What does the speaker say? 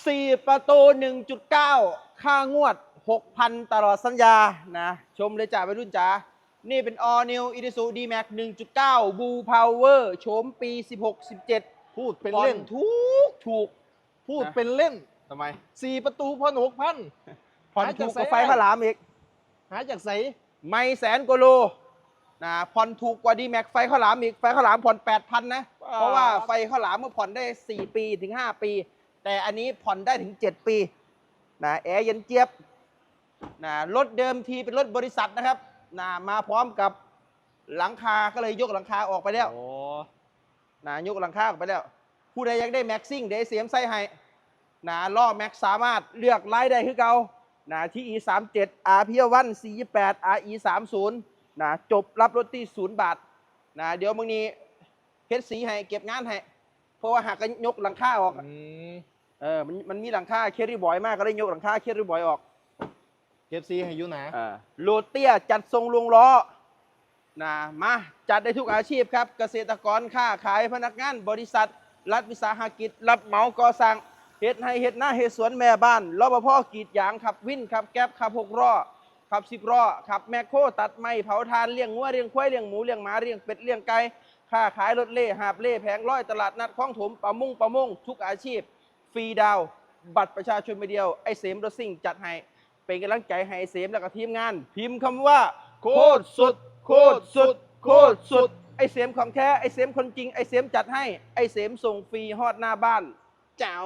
4 ประตู 1.9 ค่างวด 6,000 ตลอดสัญญา นะ ชมเลยจ้าไปรุ่นจ้า นี่เป็น All New i s u d m a x 1.9 Blue Power โฉมปี 16-17 พูดเป็นผ่อเล่นถูกถูก พูดนะเป็นเล่นทำไมสี่ประตูพอนหกพันผ่อนหาถูจากกไสกว่าไฟได้พระรามอีก หาจากใสไม่แสนกว่าโลนะผ่อนถูกกว่าดีแม็กไฟข้าวหลามอีกไฟข้าวหลามผ่อน8,000นะ เพราะว่าไฟข้าวหลามเมื่อผ่อนได้4ปีถึง5ปี แต่อันนี้ผ่อนได้ถึง 7 ปีนะแอร์เย็นเจี๊ยบนะรถเดิมทีเป็นรถบริษัทนะครับนะมาพร้อมกับหลังคาก็เลยยกหลังคาออกไปแล้วโอ้นะยกหลังคาออกไปแล้ว ผู้ใดอยากได้แม็กซิ่งเดี๋ยวเสียมไส้ให้นะล้อแม็กสามารถเลือกไล่ได้คือเก่านะที่ e 3 7 r p 1 4 8 r e 3 0นะจบรับรถที่ศูนย์บาทนะเดี๋ยวมึงนี้เฮ็ดสีให้เก็บงานให้ เพราะว่าหากก็ยกหลังคาออกอืมเออมันมันมีหลังคาเครี่บอยมากก็เลยยกหลังคาเครี่บอยออกเก็บซีให้อยูนะอ่าโลเตียจัดทรงลวงล้อนะมาจัดได้ทุกอาชีพครับ เกษตรกรค้าขายพนักงานบริษัท รัฐวิสาหกิจ รับเหมาก่อสร้างเฮ็ดให้เฮ็ดหน้าเฮ็ดสวนแม่บ้านรปภกรีดยางขับวินขับแก๊บขับหกล้อ ขับสิบล้อขับแมคโครตัดไม้เผาทานเลี้ยงงัวเลี้ยงควายเลี้ยงหมูเลี้ยงหมาเลี้ยงเป็ดเลี้ยงไก่ค้าขายรถเล่หาบเล่แผงร้อยตลาดนัดคลองถมประมงประมงทุกอาชีพ ฟรีดาว บัตรประชาชนใบเดียว ไอ้เสมรถซิ่งจัดให้ เป็นกำลังใจให้ไอ้เสมแล้วก็ทีมงาน พิมพ์คำว่า โคตรสุด โคตรสุด โคตรสุด ไอ้เสมของแท้ไอ้เสมคนจริงไอ้เสมจัดให้ไอ้เสมส่งฟรีฮอดหน้าบ้าน เจ้า